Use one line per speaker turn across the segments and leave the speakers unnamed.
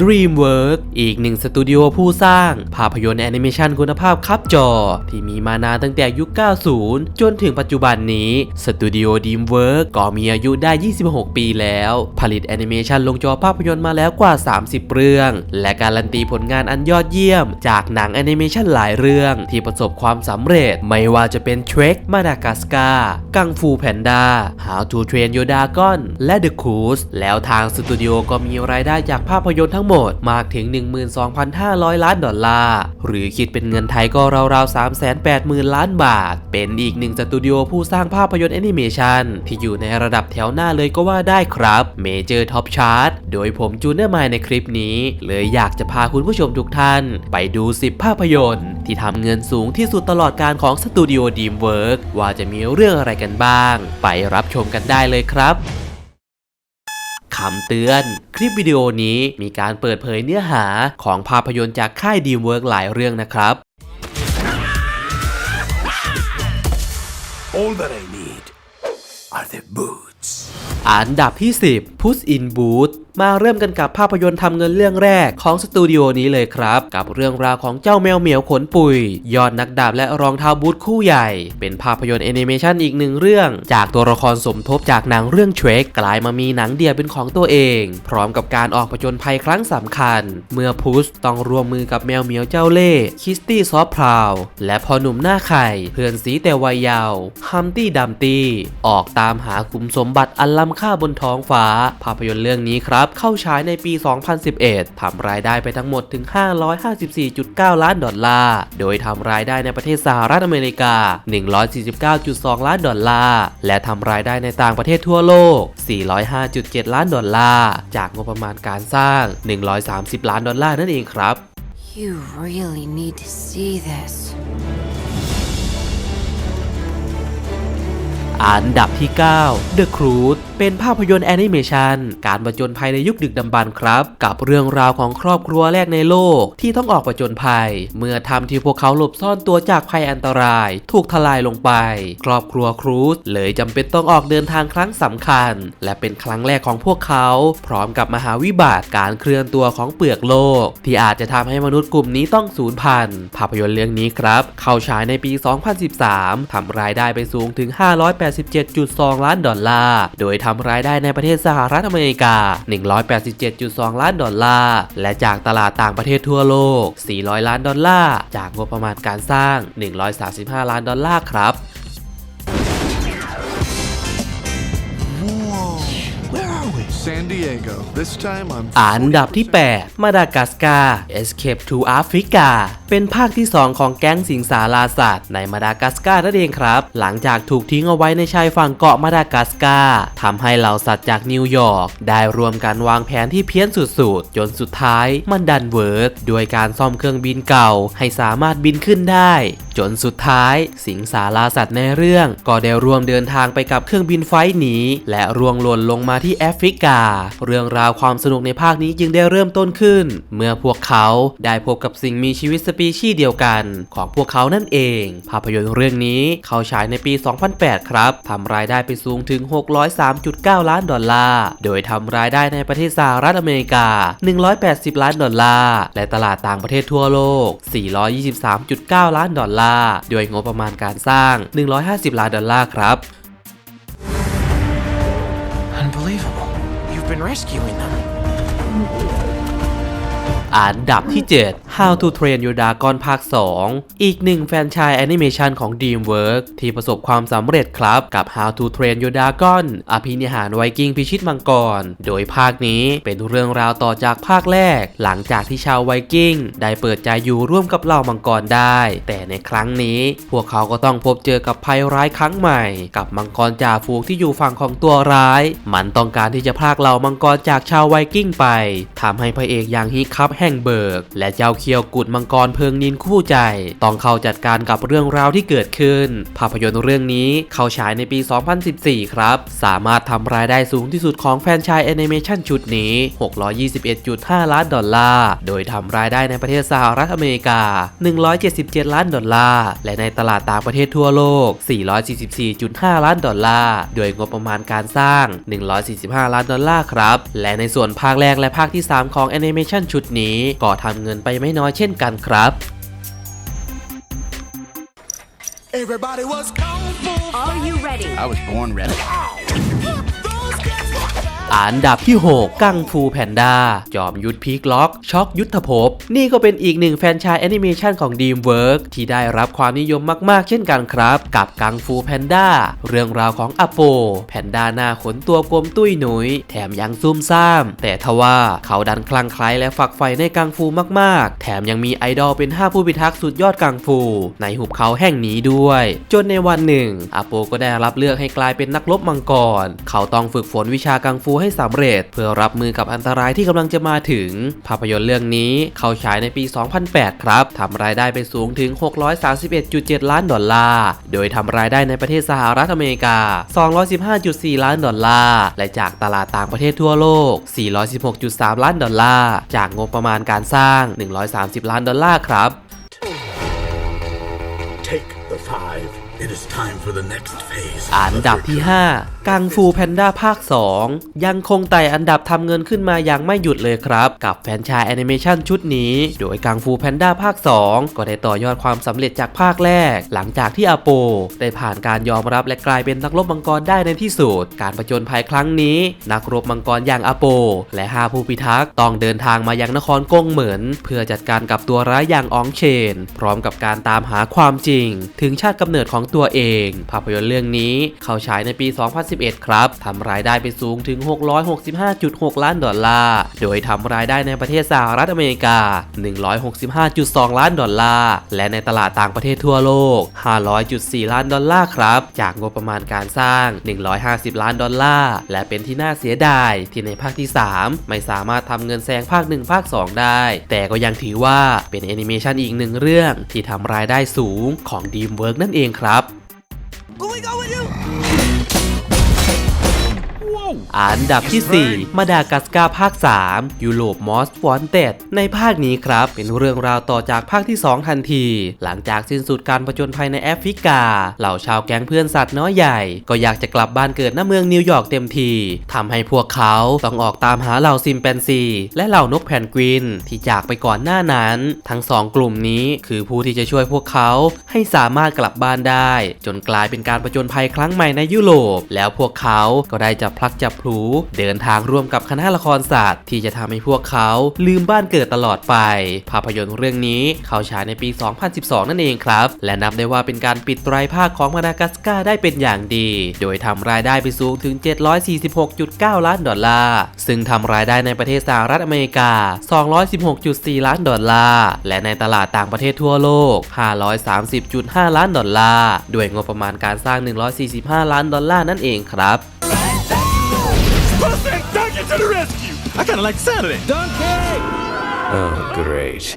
DreamWorks อีกหนึ่งสตูดิโอผู้สร้าง ภาพยนตร์แอนิเมชันคุณภาพคับจอ ที่มีมานานตั้งแต่ยุค 90 จนถึงปัจจุบันนี้ สตูดิโอ DreamWorks ก็มีอายุได้ 26 ปีแล้ว ผลิตแอนิเมชันลงจอภาพยนตร์มาแล้วกว่า 30 เรื่อง และการันตีผลงานอันยอดเยี่ยม จากหนังแอนิเมชันหลายเรื่องที่ประสบความสำเร็จ ไม่ว่าจะเป็น Shrek Madagascar กังฟูแพนด้า How to Train Your Dragon และ The Cruise แล้วทางสตูดิโอก็มีรายได้จากภาพยนตร์ทั้งหมดมากถึง 12,500 ล้านดอลลาร์หรือคิดเป็นเงินไทยก็ราวๆ 380,000 ล้านบาท เป็นอีกหนึ่งสตูดิโอผู้สร้างภาพยนตร์แอนิเมชันที่อยู่ในระดับแถวหน้าเลยก็ว่าได้ครับเมเจอร์ท็อปชาร์ตโดยผมจูเนอร์มายในคลิปนี้ เลยอยากจะพาคุณผู้ชมทุกท่าน ไปดู 10 ภาพยนตร์ ที่ทำเงินสูงที่สุดตลอดการของสตูดิโอดีมเวิร์กว่าจะมีเรื่องอะไรกันบ้าง ไปรับชมกันได้เลยครับ คำเตือน คลิปวิดีโอนี้มีการเปิดเผยเนื้อหาของภาพยนตร์จากค่ายดีมเวิร์กหลายเรื่องนะครับ
All that I need are the boots.
อันดับที่ 10 Puss in Boots มาเริ่มกันกับภาพยนตร์ทำเงินเรื่องแรกของสตูดิโอนี้เลยครับ กับเรื่องราวของเจ้าแมวเหมียวขนปุย ยอดนักดาบและรองเท้าบูทคู่ใหญ่ เป็นภาพยนตร์แอนิเมชันอีกหนึ่งเรื่อง จากตัวละครสมทบจากหนังเรื่องเทรคกลายมามีหนังเดียวเป็นของตัวเอง พร้อมกับการออกผจญภัยครั้งสำคัญ เมื่อพุสต้องร่วมมือกับแมวเหมียวเจ้าเล่ห์คิสตี้ซอฟพราวและพอหนุ่มหน้าไข่เพื่อนสีแต่วัยยาวฮัมตี้ดัมตี้ออกตามหาคุมสมบัติอันล้ำค่าบนท้องฟ้า ภาพยนตร์เรื่องนี้ครับเข้าฉายในปี 2011 ทำรายได้ไปทั้งหมดถึง 554.9 ล้านดอลลาร์ โดยทำรายได้ในประเทศสหรัฐอเมริกา 149.2 ล้านดอลลาร์ และทำรายได้ในต่างประเทศทั่วโลก 405.7 ล้านดอลลาร์ จากงบประมาณการสร้าง 130 ล้านดอลลาร์นั่นเองครับ
You really need to see this.
อันดับที่ 9 The Cruise เป็นภาพยนตร์แอนิเมชันการประจนภัยในยุคดึกดำบรรพ์ครับ กับเรื่องราวของครอบครัวแรกในโลกที่ต้องออกประจนภัย เมื่อทำที่พวกเขาหลบซ่อนตัวจากภัยอันตราย ถูกทลายลงไป ครอบครัวครูซเลยจำเป็นต้องออกเดินทางครั้งสำคัญ และเป็นครั้งแรกของพวกเขา พร้อมกับมหาวิบากการเคลื่อนตัวของเปลือกโลก ที่อาจจะทำให้มนุษย์กลุ่มนี้ต้องสูญพันธุ์ภาพยนตร์เรื่องนี้ครับ เข้าฉายในปี 2013ทำรายได้ไปสูงถึง 5 8 587.2 ล้านดอลลาร์ โดยทำรายได้ในประเทศสหรัฐอเมริกา 187.2 ล้านดอลลาร์ และจากตลาดต่างประเทศทั่วโลก 400 ล้านดอลลาร์ จากงบประมาณการสร้าง 135 ล้านดอลลาร์ครับ
Where are we?
San Diego. This time I'm
อันดับที่ 8 มาดากัสการ์ Escape to Africa เป็นภาคที่ 2 ของแก๊งสิงสาราสัตว์ในมาดากัสการ์นั่นเองครับ หลังจากถูกทิ้งเอาไว้ในชายฝั่งเกาะมาดากัสการ์ทำให้เหล่าสัตว์จากนิวยอร์กได้รวมกันวางแผนที่เพี้ยนสุดๆ จนสุดท้ายมันดันเวิร์กโดยการซ่อมเครื่องบินเก่าให้สามารถบินขึ้นได้ จนสุดท้าย สิงสาราสัตว์ในเรื่อง ก็ได้ร่วมเดินทางไปกับเครื่องบินไฟล์นี้และร่วงหล่นลงมาที่แอฟริกา เรื่องราวความสนุกในภาคนี้จึงได้เริ่มต้นขึ้น เมื่อพวกเขาได้พบกับสิ่งมีชีวิตสปีชีส์เดียวกันของพวกเขานั่นเอง ภาพยนตร์เรื่องนี้เข้าฉายในปี 2008 ครับทำรายได้ไปสูงถึง 603.9 ล้านดอลลาร์ โดยทำรายได้ในประเทศสหรัฐอเมริกา 180 ล้านดอลลาร์ และตลาดต่างประเทศทั่วโลก 423.9 ล้านดอลลาร์ โดยงบประมาณการสร้าง 150 ล้านดอลลาร์ครับ
Unbelievable. You've been rescuing them.
อันดับที่ 7 How to Train Your Dragon ภาค 2 อีกหนึ่งแฟนชายแอนิเมชันของ DreamWorks ที่ประสบความสำเร็จครับ กับ How to Train Your Dragon อภินิหารไวกิ้งพิชิตมังกร โดยภาคนี้เป็นเรื่องราวต่อจากภาคแรก หลังจากที่ชาวไวกิ้งได้เปิดใจอยู่ร่วมกับเหล่ามังกรได้ แต่ในครั้งนี้พวกเขาก็ต้องพบเจอกับภัยร้ายครั้งใหม่ กับมังกรจ่าฝูงที่อยู่ฝั่งของตัวร้าย มันต้องการที่จะพากเหล่ามังกรจากชาวไวกิ้งไปทำให้พระเอกอย่างฮิคับแฮห่งเบิร์กและเจ้าเคียวกุดมังกรเพิงนินคู่ใจ ต้องเข้าจัดการกับเรื่องราวที่เกิดขึ้น ภาพยนตร์เรื่องนี้เข้าฉายในปี 2014 ครับ สามารถทำรายได้สูงที่สุดของแฟนชส์แอนิเมชันชุดนี้ 621.5 ล้านดอลลาร์ โดยทำรายได้ในประเทศสหรัฐอเมริกา 177 ล้านดอลลาร์ และในตลาดต่างประเทศทั่วโลก 444.5 ล้านดอลลาร์ โดยงบประมาณการสร้าง 145 ล้านดอลลาร์ครับ และในส่วนภาคแรกและภาคที่ 3 ของแอนิเมชันชุดนี้ก็ทำเงินไปไม่น้อยเช่นกันครับ
Everybody was kung fu.
Are you ready?
I was born ready.
อันดับที่ 6 กังฟูแพนด้า จอมยุทธพีคล็อก ช็อกยุทธภพ นี่ก็เป็นอีกหนึ่งแฟรนชายแอนิเมชันของ DreamWorks ที่ได้รับความนิยมมากๆ เช่นกันครับ กับกังฟูแพนด้า เรื่องราวของอโป แพนด้าหน้าขนตัวกลมตุ้ยหนุย แถมยังซุ่มซ่าม แต่ทว่าเขาดันคลั่งไคล้และฝักใฝ่ในกังฟูมากๆ แถมยังมีไอดอลเป็น 5 ผู้พิทักษ์สุดยอดกังฟู ในหุบเขาแห่งนี้ด้วย จนในวันหนึ่งอโปก็ได้รับเลือกให้กลายเป็นนักรบมังกร เขาต้องฝึกฝนวิชากังฟูให้สำเร็จ เพื่อรับมือกับอันตรายที่กำลังจะมาถึง ภาพยนตร์เรื่องนี้เข้าฉายในปี 2008 ครับทำรายได้ไปสูงถึง 631.7 ล้านดอลลาร์ โดยทำรายได้ในประเทศสหรัฐอเมริกา 215.4 ล้านดอลลาร์ และจากตลาดต่างประเทศทั่วโลก 416.3 ล้านดอลลาร์ จากงบประมาณการสร้าง 130 ล้านดอลลาร์ครับ
Take the five. It is time for the next phase.
อันดับที่ 5 กังฟูแพนด้าภาค 2 ยังคงไต่อันดับทำเงินขึ้นมาอย่างไม่หยุดเลยครับ กับแฟรนชายแอนิเมชันชุดนี้ โดยกังฟูแพนด้าภาค 2 ก็ได้ต่อยอดความสำเร็จจากภาคแรก หลังจากที่อาโป ได้ผ่านการยอมรับและกลายเป็นนักรบมังกรได้ในที่สุด การประจนภัยครั้งนี้ นักรบมังกรอย่างอาโป และห้าผู้พิทักษ์ต้องเดินทางมายังนครกงเหมือน เพื่อจัดการกับตัวร้ายอย่างอองเชน พร้อมกับการตามหาความจริง ถึงชาติกำเนิดของตัวเอง ภาพยนตร์เรื่องนี้เข้าฉายในปี 201 2011ครับทำรายได้ไปสูงถึง 665.6 ล้านดอลลาร์ โดยทำรายได้ในประเทศสหรัฐอเมริกา 165.2 ล้านดอลลาร์ และในตลาดต่างประเทศทั่วโลก 500.4 ล้านดอลลาร์ครับ จากงบประมาณการสร้าง 150 ล้านดอลลาร์ และเป็นที่น่าเสียดายที่ในภาคที่ 3 ไม่สามารถทำเงินแซงภาค 1 ภาค 2 ได้ แต่ก็ยังถือว่าเป็นแอนิเมชันอีกหนึ่งเรื่องที่ทำรายได้สูงของ DreamWorks นั่นเองครับ อันดับที่ 4 มาดากัสการ์ภาค 3 ยุโรปมอสฟอนเต็ดในภาคนี้ครับ เป็นเรื่องราวต่อจากภาคที่ 2 ทันที หลังจากสิ้นสุดการผจญภัยในแอฟริกา เหล่าชาวแก๊งเพื่อนสัตว์น้อยใหญ่ ก็อยากจะกลับบ้านเกิดณเมืองนิวยอร์กเต็มทีทำให้พวกเขาต้องออกตามหาเหล่าซิมแปนซี และเหล่านกแพนกวินที่จากไปก่อนหน้านั้น ทั้งสองกลุ่มนี้คือผู้ที่จะช่วยพวกเขาให้สามารถกลับบ้านได้ จนกลายเป็นการผจญภัยครั้งใหม่ในยุโรป แล้วพวกเขาก็ได้จับพลักจับพลูเดินทางร่วมกับคณะละครศาสตร์ที่จะทำให้พวกเขาลืมบ้านเกิดตลอดไป ภาพยนตร์เรื่องนี้เข้าฉายในปี 2012 นั่นเองครับ และนับได้ว่าเป็นการปิดไตรภาคของมาดากัสการ์ได้เป็นอย่างดี โดยทำรายได้ไปสูงถึง 746.9 ล้านดอลลาร์ซึ่งทำรายได้ในประเทศสหรัฐอเมริกา 216.4 ล้านดอลลาร์และในตลาดต่างประเทศทั่วโลก 530.5 ล้านดอลลาร์ด้วยงบประมาณการสร้าง 145 ล้านดอลลาร์นั่นเองครับ
to the rescue!
I kind of like the sound of that.
Oh, great.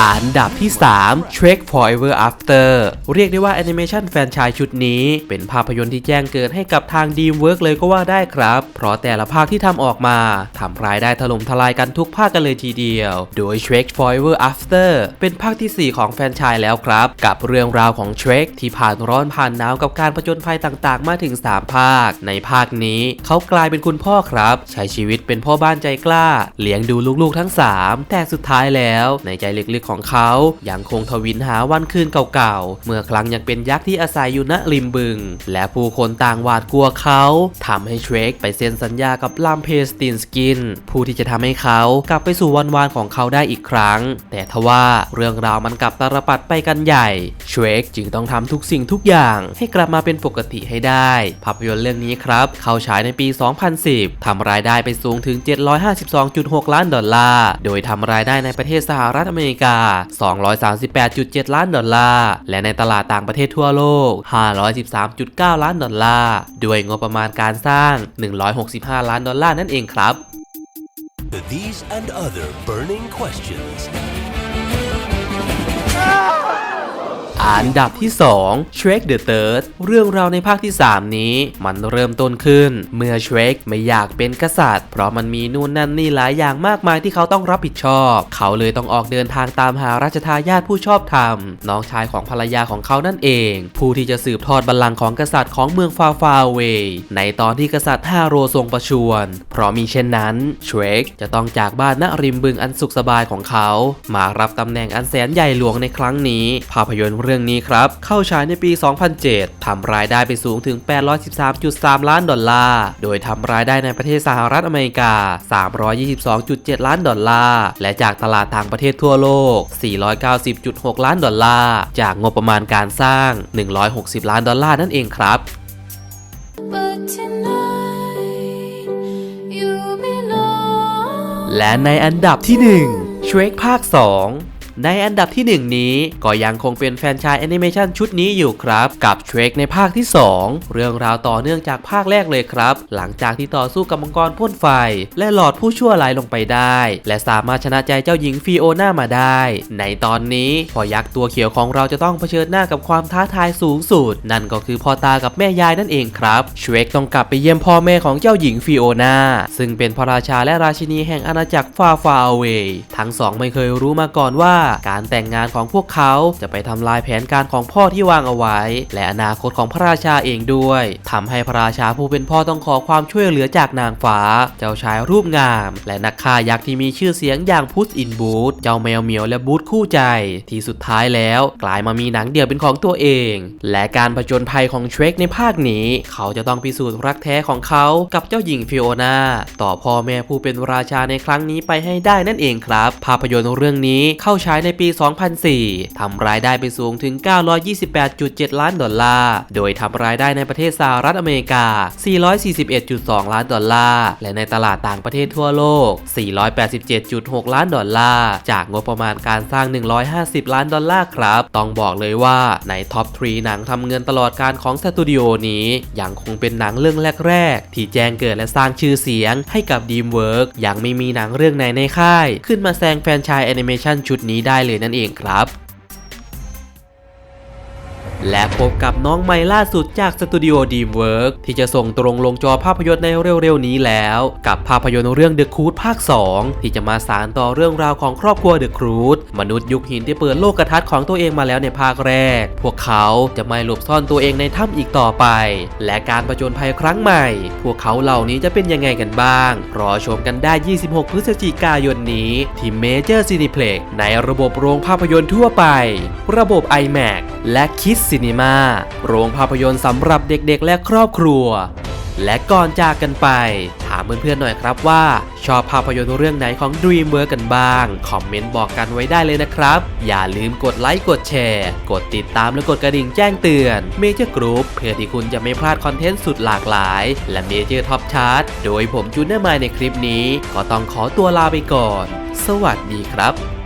อันดับที่3 Shrek Forever After เรียกได้ว่าแอนิเมชันแฟนชายชุดนี้ เป็นภาพยนตร์ที่แจ้งเกิดให้กับทาง DreamWorks เลยก็ว่าได้ครับ เพราะแต่ละภาคที่ทำออกมาทำรายได้ถล่มทลายกันทุกภาคกันเลยทีเดียว โดย Shrek Forever After เป็นภาคทีสี่ 4 ของแฟนชายแล้วครับ กับเรื่องราวของ Shrek ที่ผ่านร้อนผ่านหนาวกับการผจญภัยต่างๆ มาถึง 3 ภาค ในภาคนี้เขากลายเป็นคุณพ่อครับ ใช้ชีวิตเป็นพ่อบ้านใจกล้า เลี้ยงดูลูกๆทั้ง 3 แต่สุดท้ายแล้วในใจลึกๆของเขายังคงทวินหาวันคืนเก่าๆ เมื่อครั้งยังเป็นยักษ์ที่อาศัยอยู่ณริมบึง และผู้คนต่างหวาดกลัวเขาทำให้เทรคไปเซ็นสัญญากับลามเพสตินสกิน ผู้ที่จะทำให้เขากลับไปสู่วันวานของเขาได้อีกครั้ง แต่ทว่าเรื่องราวมันกลับตารปัดไปกันใหญ่เทรคจึงต้องทำทุกสิ่งทุกอย่างให้กลับมาเป็นปกติให้ได้ ภาพยนตร์เรื่องนี้ครับ เข้าฉายในปี 2010ทำรายได้ไปสูงถึง 752.6 ล้านดอลลาร์ โดยทำรายได้ในประเทศสหรัฐอเมริกา238.7 ล้านดอลลาร์ และในตลาดต่างประเทศทั่วโลก 513.9 ล้านดอลลาร์ ด้วยงบประมาณการสร้าง 165 ล้านดอลลาร์นั่นเองครับ
to these and other burning questions.
อันดับที่2 Shrek the Third เรื่องราวในภาคที่ 3 นี้ มันเริ่มต้นขึ้น เมื่อ Shrek ไม่อยากเป็นกษัตริย์ เพราะมันมีนู่นนั่นนี่หลายอย่างมากมายที่เขาต้องรับผิดชอบ เขาเลยต้องออกเดินทางตามหาราชทายาทผู้ชอบธรรม น้องชายของภรรยาของเขานั่นเอง ผู้ที่จะสืบทอดบัลลังก์ของกษัตริย์ของเมืองฟาฟาเวในตอนที่กษัตริย์ฮาโรทรงประชวร เพราะมีเช่นนั้น Shrek จะต้องจากบ้านณริมบึงอันสุขสบายของเขา มารับตำแหน่งอันแสนใหญ่หลวงในครั้งนี้ ภาพยนตร์เรื่องนี้ครับเข้าฉายในปี 2007 ทำรายได้ไปสูงถึง 813.3 ล้านดอลลาร์ โดยทำรายได้ในประเทศสหรัฐอเมริกา 322.7 ล้านดอลลาร์ และจากตลาดต่างประเทศทั่วโลก 490.6 ล้านดอลลาร์ จากงบประมาณการสร้าง 160 ล้านดอลลาร์นั่นเองครับ
But tonight, you belong.
และในอันดับที่1 Shrek ภาค 2 ในอันดับที่ 1 นี้ก็ยังคงเป็นแฟนชายแอนิเมชันชุดนี้อยู่ครับ กับ Shrek ในภาคที่ 2 เรื่องราวต่อเนื่องจากภาคแรกเลยครับ หลังจากที่ต่อสู้กับมังกรพ่นไฟ และหลอดผู้ชั่วร้ายลงไปได้ และสามารถชนะใจเจ้าหญิงฟิโอน่ามาได้ ในตอนนี้พอยักษ์ตัวเขียวของเราจะต้องเผชิญหน้ากับความท้าทายสูงสุด นั่นก็คือพ่อตากับแม่ยายนั่นเองครับเชรกต้องกลับไปเยี่ยมพ่อแม่ของเจ้าหญิงฟิโอนาซึ่งเป็นพระราชาและราชินีแห่งอาณาจักรฟาฟาเวทั้งสองไม่เคยรู้มาก่อนว่าการแต่งงานของพวกเขาจะไปทำลายแผนการของพ่อที่วางเอาไว้ และอนาคตของพระราชาเองด้วยทำให้พระราชาผู้เป็นพ่อต้องขอความช่วยเหลือจากนางฟ้า เจ้าชายรูปงาม และนักฆ่ายักษ์ที่มีชื่อเสียงอย่างพุทธอินบูธเจ้าแมวเหมียวและบูธคู่ใจ ที่สุดท้ายแล้วกลายมามีหนังเดี่ยวเป็นของตัวเอง และการผจญภัยของเทรคในภาคนี้ เขาจะต้องพิสูจน์รักแท้ของเขากับเจ้าหญิงฟิโอนาต่อพ่อแม่ผู้เป็นราชาในครั้งนี้ไปให้ได้นั่นเองครับ ภาพยนตร์เรื่องนี้เข้าฉายในปี 2004 ทำรายได้ไปสูงถึง 928.7 ล้านดอลลาร์ โดยทำรายได้ในประเทศสหรัฐอเมริกา 441.2 ล้านดอลลาร์ และในตลาดต่างประเทศทั่วโลก 487.6 ล้านดอลลาร์ จากงบประมาณการสร้าง 150 ล้านดอลลาร์ครับ ต้องบอกเลยว่าในท็อป3หนังทำเงินตลอดการของสตูดิโอนี้ ยังคงเป็นหนังเรื่องแรก ๆ ที่แจ้งเกิดและสร้างชื่อเสียงให้กับ DreamWorks ยังไม่มีหนังเรื่องไหนในค่าย ขึ้นมาแซงแฟนชายแอนิเมชันชุดนี้ได้เลยนั่นเองครับ และพบกับน้องใหม่ล่าสุดจากสตูดิโอดีมเวิร์กที่จะส่งตรงลงจอภาพยนตร์ในเร็วๆนี้แล้ว กับภาพยนตร์เรื่อง The Crude ภาค 2 ที่จะมาสารต่อเรื่องราวของครอบครัว The Crude มนุษย์ยุคหินที่เปิดโลกทัศน์ของตัวเองมาแล้วในภาคแรก พวกเขาจะไม่หลบซ่อนตัวเองในถ้ำอีกต่อไป และการประจนภัยครั้งใหม่ พวกเขาเหล่านี้จะเป็นยังไงกันบ้าง รอชมกันได้ 26 พฤศจิกายนนี้ที่เมเจอร์ซีนิเพล็กในระบบโรงภาพยนตร์ทั่วไป ระบบ iMac และ Kids Cinema โรงภาพยนตร์สำหรับเด็กๆ และครอบครัว และก่อนจากกันไป ถามเพื่อนๆหน่อยครับว่า ชอบภาพยนตร์เรื่องไหนของ DreamWorks กันบ้าง คอมเมนต์บอกกันไว้ได้เลยนะครับ อย่าลืมกดไลค์กดแชร์ กดติดตามและกดกระดิ่งแจ้งเตือน Major Group เพื่อที่คุณจะไม่พลาดคอนเทนต์สุดหลากหลาย และ Major Top Chart โดยผมจูเนอร์มายในคลิปนี้ ก็ต้องขอตัวลาไปก่อน สวัสดีครับ